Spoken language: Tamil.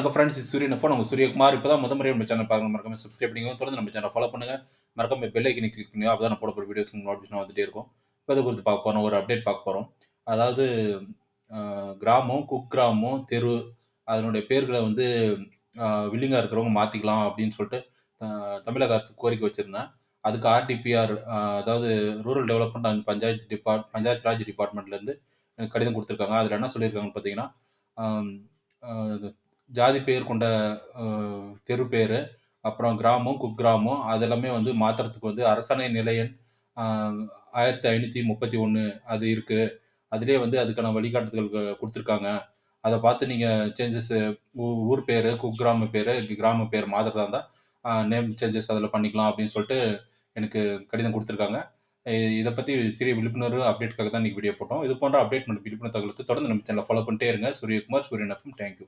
வணக்கம் ஃப்ரெண்ட்ஸ் இது சூரியன் ஃபோன் உங்கள் சூரியகுமார் இப்போ தான் முத முறை நம்ம சேனல் பார்க்கணும் மறக்காம சப்ஸ்கிரைப் பண்ணிக்கோங்க. தொடர்ந்து நம்ம சேனல் ஃபாலோ பண்ணுங்கள் மறக்காம பெல் கிளிக் பண்ணுங்க அப்போ தான் நான் போட போகிற வீடியோஸ் நோட்டிஃபிகேஷன் வந்துட்டே இருக்கும். இப்போ அதை குறித்து பார்க்க போகிறோம் ஒரு அப்டேட் பார்க்க போகிறோம் அதாவது கிராமம் குக்கிராமம் தெரு அதனுடைய பேர்களை வந்து வில்லிங்காக இருக்கிறவங்க மாற்றிக்கலாம் அப்படின்னு சொல்லிட்டு தமிழக அரசு கோரிக்கை வச்சுருந்தேன் அதுக்கு ஆர்டிபிஆர் அதாவது rural development and panchayat depart panchayat Raj டிபார்ட்மெண்ட்லேருந்து எனக்கு கடிதம் கொடுத்துருக்காங்க. அதில் என்ன சொல்லியிருக்காங்கன்னு பார்த்தீங்கன்னா ஜாதி பெயர் கொண்ட தெரு பேர் அப்புறம் கிராமம் குக்கிராமம் அதெல்லாமே வந்து மாற்றுறதுக்கு வந்து அரசாணை நிலையன் ஆயிரத்தி ஐநூற்றி முப்பத்தி ஒன்று அது இருக்குது அதிலே வந்து அதுக்கான வழிகாட்டுதல்கள் கொடுத்துருக்காங்க. அதை பார்த்து நீங்கள் சேஞ்சஸ் ஊர் பேர் குக்கிராம பேர் கிராம பேர் மாற்றுறதா இருந்தால் நேம் சேஞ்சஸ் அதில் பண்ணிக்கலாம் அப்படின்னு சொல்லிட்டு எனக்கு கடிதம் கொடுத்துருக்காங்க. இதை பற்றி சிறிய விழிப்புணர்வு அப்டேட்காக தான் இன்றைக்கி வீடியோ போட்டோம். இது போன்ற அப்டேட் மற்றும் விழிப்புணர்வு தகவலுக்கு தொடர்ந்து நம்ம சேனலை ஃபாலோ பண்ணிட்டே இருங்க. சூரியகுமார் சூரியன் எஃப்எம் தேங்க்யூ